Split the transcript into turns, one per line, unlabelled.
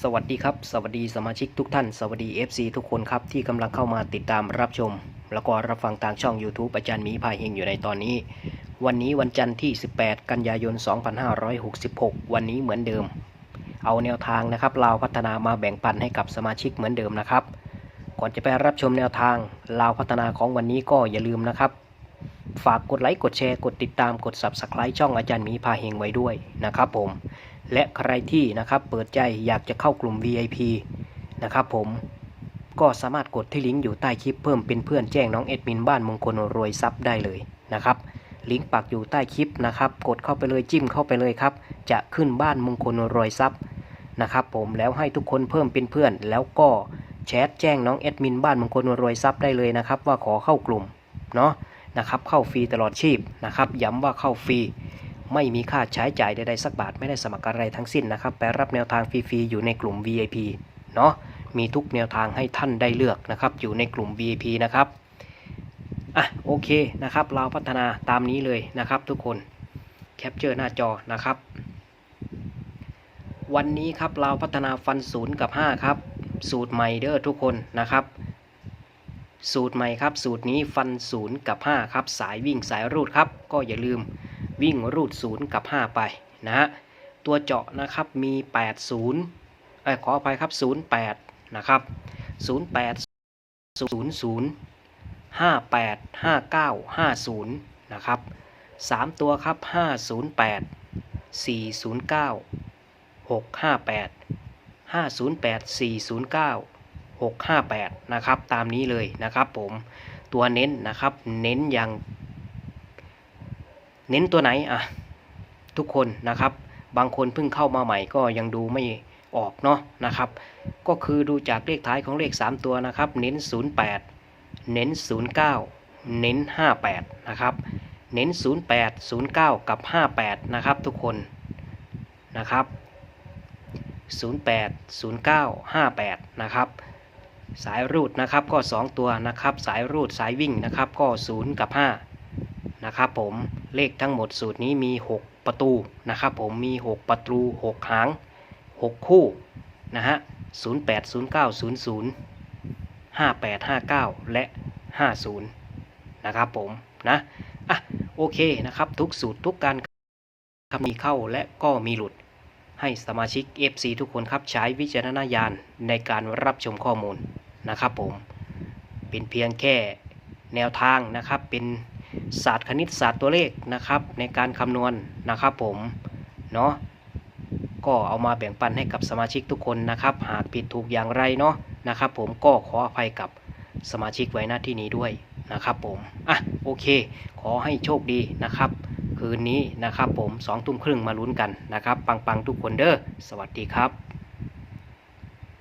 สวัสดีครับ สวัสดีสมาชิกทุกท่าน สวัสดี FC ทุกคนครับที่กำลังเข้ามาติดตามรับชม แล้วก็รับฟังทางช่อง YouTube อาจารย์มีพายเฮงอยู่ในตอนนี้ วันนี้วันจันทร์ที่ 18 กันยายน 2566 วันนี้เหมือนเดิม เอาแนวทางนะครับลาวพัฒนามาแบ่งปันให้กับสมาชิกเหมือนเดิมนะครับ ก่อนจะไปรับชมแนวทางลาวพัฒนาของวันนี้ก็อย่าลืมนะครับ ฝากกดไลค์กดแชร์กดติดตามกด Subscribe ช่องอาจารย์มีพาเฮงไว้ด้วยนะครับผม และใครที่นะครับเปิดใจอยากจะเข้ากลุ่ม VIP นะครับผมก็สามารถกดที่ลิงก์อยู่ใต้คลิปเพิ่มเป็นเพื่อนแจ้งน้องเอ็ดมินบ้านมงคลรวยทรัพย์ได้เลยนะครับลิงก์ปักอยู่ใต้คลิปนะครับ กดเข้าไปเลยจิ้มเข้าไปเลยครับ จะขึ้นบ้านมงคลรวยทรัพย์นะครับผมแล้วให้ทุกคนเพิ่มเป็นเพื่อน แล้วก็แชทแจ้งน้องเอ็ดมินบ้านมงคลรวยทรัพย์ได้เลยนะครับ ว่าขอเข้ากลุ่มเนาะนะครับเข้าฟรีตลอดชีพนะครับ ย้ำว่าเข้าฟรี ไม่มีค่าใช้จ่ายใดๆสักบาทไม่ได้สมัครอะไรทั้งสิ้นนะครับไปรับแนวทางฟรีๆอยู่ในกลุ่ม VIP เนาะมีทุกแนวทางให้ท่านได้เลือกนะครับอยู่ในกลุ่ม VIP นะครับอะโอเคนะครับเราพัฒนาตามนี้เลยนะครับทุกคนแคปเจอร์หน้าจอนะครับ วันนี้ครับเราพัฒนาฟันศูนย์กับ 5 ครับ สูตรใหม่เด้อทุกคนนะครับสูตรใหม่ครับ สูตรนี้ฟันศูนย์กับ 5 ครับ สายวิ่งสายรูดครับ ก็อย่าลืม วิ่งรูด 0 กับ 5 ไปนะฮะตัวเจาะนะครับมี 80เอ้ขออภัยครับ 08 นะครับ 08 00 58 59 50 นะครับ 3 ตัวครับ 508 409 658 508 409 658 นะครับ ตามนี้เลยนะครับผมตัวเน้นนะครับ เน้นอย่าง เน้นตัวไหนอะทุกคนนะครับ บางคนเพิ่งเข้ามาใหม่ก็ยังดูไม่ออกเนาะนะครับ ก็คือดูจากเลขท้ายของเลข 3 ตัวนะครับ เน้น 08 เน้น 09 เน้น 58 นะครับ เน้น 08 09 กับ 58 นะครับทุกคนนะครับ 08 09 58 นะครับ สายรูดนะครับก็ 2 ตัวนะครับ สายรูดสายวิ่งนะครับก็ 0 กับ 5 นะครับผมเลขทั้งหมดสูตรนี้มี 6 ประตูนะครับผมมี 6 ประตู 6 หาง 6 คู่นะฮะ08 09 00 58 59 และ 50 นะครับผมนะอะโอเคนะครับทุกสูตรทุกการครับมีเข้าและก็มีหลุด ให้สมาชิก FC ทุกคนครับใช้วิจารณญาณในการรับชมข้อมูลนะครับผมเป็นเพียงแค่แนวทางนะครับเป็น ศาสตร์คณิตศาสตร์ตัวเลขนะครับ ในการคำนวณนะครับผมเนาะก็เอามาแบ่งปันให้กับสมาชิกทุกคนนะครับ หากผิดถูกอย่างไรเนาะนะครับ ผมก็ขออภัยกับสมาชิกไว้หน้าที่นี้ด้วยนะครับผมอะโอเค ขอให้โชคดีนะครับ คืนนี้นะครับผมสองทุ่มครึ่งมาลุ้นกันนะครับ ปังๆทุกคนเด้อสวัสดีครับ